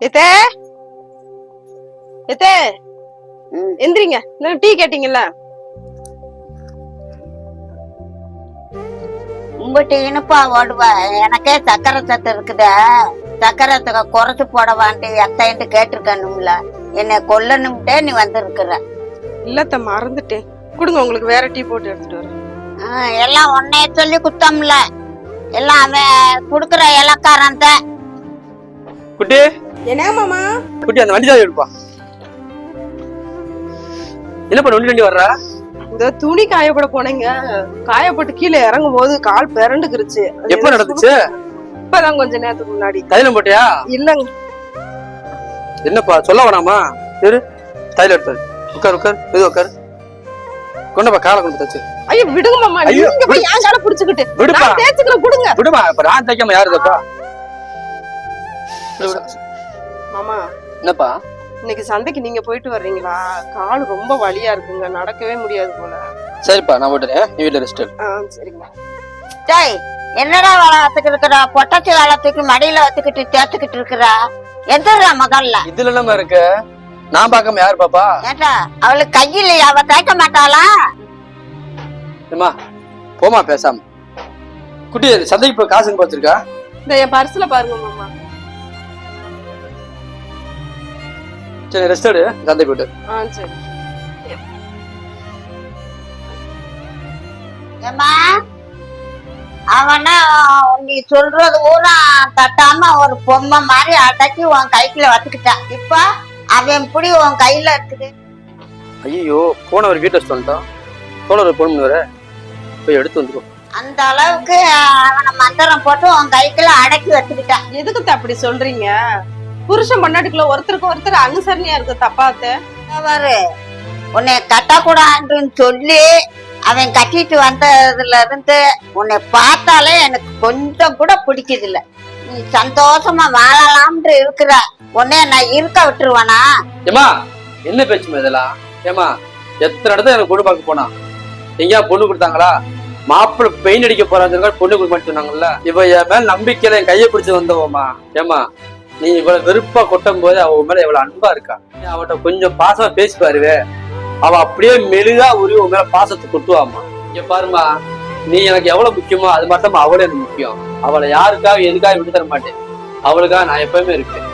எத்தே? எத்தே? எந்திரிங்க. இன்னும் டீ கேட்டீங்கல்ல? உங்ககிட்ட இனிப்பா ஓடுவா எனக்கே சக்கரை சத்து இருக்குதா. சக்கரை குறைச்சு போடவான்ட்டு எத்தைன்ட்டு கேட்டிருக்கணும்ல. என்னை கொல்லணும்ட்டே நீ வந்திருக்கிற. இல்லத்த மறந்துட்டேன். கொடுங்க உங்களுக்கு வேற டீ போட்டு எடுத்துட்டு வரேன். எல்லாம் உன்னைய சொல்லி குத்தம்ல. எல்லாம் அவன் குடுக்கிற இலக்காரன் குட்டி? என்ன மாமா? குட்டி அந்த வண்டி தான் எடுப்பா. என்ன பண்ண வண்டி வண்டி வர்றா? இந்த துணி காயப்பட போனீங்க. காயப்பட்டு கீழே இறங்கும் போது கால் பிறண்டுக்குருச்சு எப்ப நடந்துச்சு? இப்பதான் கொஞ்ச நேரத்துக்கு முன்னாடி. தைலம் போட்டியா? இல்லங்க. என்னப்பா சொல்ல வேணாமா? இரு தைலம் எடுத்தது உட்கார் உட்கார். இது உட்கார். கொண்டப்பா காலை கொண்டு தச்சு. ஐயோ விடுங்க மாமா. ஐயோ, நீங்க போய் என் கால புடிச்சுக்கிட்டு. விடுப்பா. நான் தேய்ச்சுக்கிறேன் கொடுங்க. விடுமா இப்ப நான் தைக்காம யாரு தப்பா மாமா என்னப்பா? இன்னைக்கு சந்தைக்கு நீங்க போயிட்டு வர்றீங்களா? கால் ரொம்ப வலியா இருக்குங்க நடக்கவே முடியாது போல. சரிப்பா நான் விட்டுறேன் நீ வீட்டுல ரெஸ்ட் ஆ சரிங்க. டேய் என்னடா வேலை வத்துக்கிட்டு இருக்கிறா? பொட்டச்சி வேலை தூக்கி மடியில வச்சுக்கிட்டு தேத்துக்கிட்டு இருக்கிறா? எந்திரா முதல்ல இதுல என்னமா இருக்கு? நான் பார்க்காம யாரு பாப்பா? ஏட்டா அவளுக்கு கையில் அவ தேய்க்க மாட்டாளா? ஏமா போமா பேசாம. குட்டி சந்தைக்கு போய் காசுன்னு பார்த்துருக்கா? இந்த என் பர்ஸ்ல பாருங்க மாமா. சரி ரெஸ்ட் எடு. சந்தை போயிட்டு. ஆ சரி. ஏம்மா அவன நீ சொல்றது பூரா தட்டாம ஒரு பொம்மை மாதிரி அடக்கி உன் கைக்குள்ள வச்சுக்கிட்டான் இப்ப அவன் இப்படி உன் கையில இருக்குது. ஐயோ போனவர் வீட்டை வச்சுட்டு வந்துட்டான் போனவர் போன வர போய் எடுத்து வந்துடும் அந்த அளவுக்கு அவனை மந்திரம் போட்டு உன் கைக்குள்ள அடக்கி வச்சுக்கிட்டான் எதுக்கு அப்படி சொல்றீங்க? புருஷன் பொண்டாட்டிக்குள்ள ஒருத்தருக்கு ஒருத்தர் அனுசரணையா இருக்கு தப்பாத்த? பாரு உன்னை கட்டக்கூடாதுன்னு சொல்லி அவன் கட்டிட்டு வந்ததுல இருந்து உன்னை பார்த்தாலே எனக்கு கொஞ்சம் கூட பிடிக்குது இல்ல நீ சந்தோஷமா வாழலாம்னு இருக்கிற உன்னை நான் இருக்க விட்டுருவானா? ஏமா என்ன பேச்சுமா இதெல்லாம்? ஏமா எத்தனை இடத்துல எனக்கு பொண்ணு பார்க்க போனா? எங்கேயா பொண்ணு கொடுத்தாங்களா? மாப்பிள்ளை பெயின் அடிக்க போறாங்க பொண்ணு கொடுக்க மாட்டேன்னு சொன்னாங்கல்ல. இவ என் மேல நம்பிக்கையில என் கையை பிடிச்சு வந்தவமா ஏமா நீ இவ்வளவு வெறுப்பா கொட்டும் போது அவ மேல எவ்வளவு அன்பா இருக்கா? நீ அவட்ட கொஞ்சம் பாசமா பேசி பாருவே அவ அப்படியே மெழுகா உருவி உன் மேல பாசத்தை கொட்டுவாமா இங்க பாருமா நீ எனக்கு எவ்வளவு முக்கியமோ அது மட்டும் அவளே எனக்கு முக்கியம். அவளை யாருக்காக எதுக்காக விட்டு தர மாட்டேன்? அவளுக்காக நான் எப்பவுமே இருக்கேன்